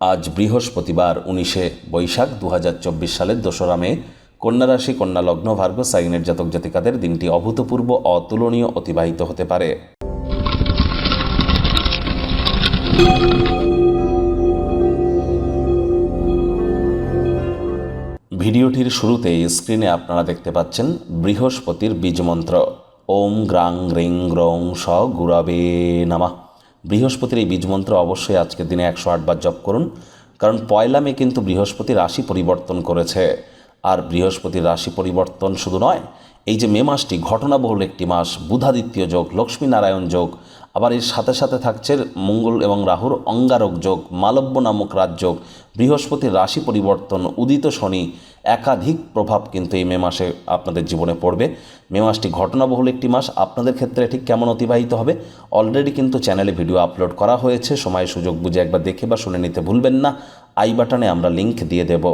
আজ বৃহস্পতিবার উনিশে বৈশাখ দু হাজার চব্বিশ সালের দোসরা মে। কন্যা রাশি, কন্যা লগ্ন ভার্গ সাইনের জাতক জাতিকাদের দিনটি অভূতপূর্ব, অতুলনীয়, অতিবাহিত হতে পারে। ভিডিওটির শুরুতে স্ক্রিনে আপনারা দেখতে পাচ্ছেন বৃহস্পতির বীজমন্ত্র ওম গ্রাং, রিং গ্রং স, গুরাবে, নামা। বৃহস্পতির এই বীজমন্ত্র অবশ্যই আজকের দিনে একশো আটবার জপ করুন, কারণ পয়লা মে কিন্তু বৃহস্পতি রাশি পরিবর্তন করেছে। আর বৃহস্পতির রাশি পরিবর্তন শুধু নয়, এই যে মে মাসটি ঘটনাবহুল একটি মাস, বুধাদিত্য যোগ, লক্ষ্মীনারায়ণ যোগ, আবার এর সাথে সাথে থাকছে মঙ্গল এবং রাহুর অঙ্গারক যোগ, মালব্য নামক রাজযোগ বৃহস্পতির রাশি পরিবর্তন, উদিত শনি একাধিক প্রভাব কিন্তু এই মে মাসে আপনাদের জীবনে পড়বে। মে মাসটি ঘটনাবহুল একটি মাস। আপনাদের ক্ষেত্রে ঠিক কেমন অতিবাহিত হবে? অলরেডি কিন্তু চ্যানেলে ভিডিও আপলোড করা হয়েছে। সময় সুযোগ বুঝে একবার দেখে বা শুনে নিতে ভুলবেন না। আই বাটনে আমরা লিংক দিয়ে দেব।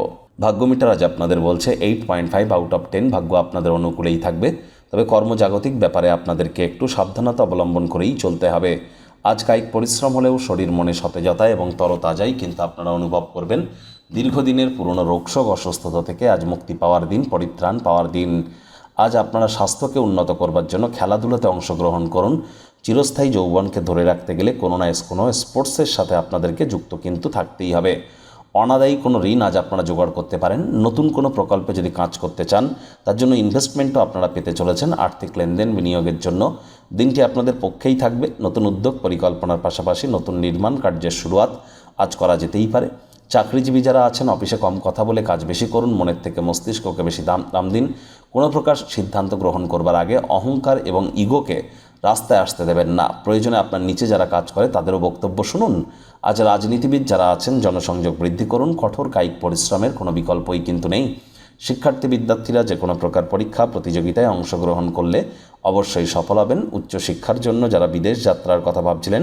ভাগ্যমিটার আজ আপনাদের বলছে eight point five out of ten ভাগ্য আপনাদের অনুকূলেই থাকবে। তবে কর্মজাগতিক ব্যাপারে আপনাদেরকে একটু সাবধানতা অবলম্বন করেই চলতে হবে। আজ কায়িক পরিশ্রম হলেও শরীর মনে সতেজতা এবং তরতাজাই কিন্তু আপনারা অনুভব করবেন। দীর্ঘদিনের পুরনো রোগশোক অসুস্থতা থেকে আজ মুক্তি পাওয়ার দিন, পরিত্রাণ পাওয়ার দিন। আজ আপনারা স্বাস্থ্যকে উন্নত করবার জন্য খেলাধুলাতে অংশগ্রহণ করুন। চিরস্থায়ী যৌবনকে ধরে রাখতে গেলে কোনো না কোনো স্পোর্টসের সাথে আপনাদেরকে যুক্ত কিন্তু থাকতেই হবে। অনাদায়ী কোনো ঋণ আজ আপনারা জোগাড় করতে পারেন। নতুন কোনো প্রকল্পে যদি কাজ করতে চান, তার জন্য ইনভেস্টমেন্টও আপনারা পেতে চলেছেন আর্থিক লেনদেন বিনিয়োগের জন্য। দিনটি আপনাদের পক্ষেই থাকবে। নতুন উদ্যোগ, পরিকল্পনার পাশাপাশি নতুন নির্মাণ কার্যের শুরুয়াত আজ করা যেতেই পারে। চাকরিজীবী যারা আছেন, অফিসে কম কথা বলে কাজ বেশি করুন, মনের থেকে মস্তিষ্ককে বেশি দাম দাম দিন। কোনো প্রকার সিদ্ধান্ত গ্রহণ করবার আগে অহংকার এবং ইগোকে রাস্তায় আসতে দেবেন না। প্রয়োজনে আপনার নিচে যারা কাজ করে, তাদেরও বক্তব্য শুনুন। আজ রাজনীতিবিদ যারা আছেন, জনসংযোগ বৃদ্ধি করুন। কঠোর কায়িক পরিশ্রমের কোনো বিকল্পই কিন্তু নেই। শিক্ষার্থী বিদ্যার্থীরা যে কোনো প্রকার পরীক্ষা, প্রতিযোগিতায় অংশগ্রহণ করলে অবশ্যই সফল হবেন। উচ্চশিক্ষার জন্য যারা বিদেশ যাত্রার কথা ভাবছিলেন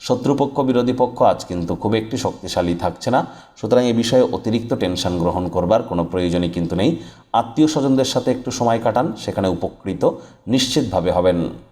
শত্রুপক্ষ, বিরোধী পক্ষ আজ কিন্তু খুব একটি শক্তিশালী থাকছে না। সুতরাং এ বিষয়ে অতিরিক্ত টেনশন গ্রহণ করবার কোনো প্রয়োজনই কিন্তু নেই। আত্মীয় স্বজনদের সাথে একটু সময় কাটান, সেখানে উপকৃত, নিশ্চিতভাবে হবেন।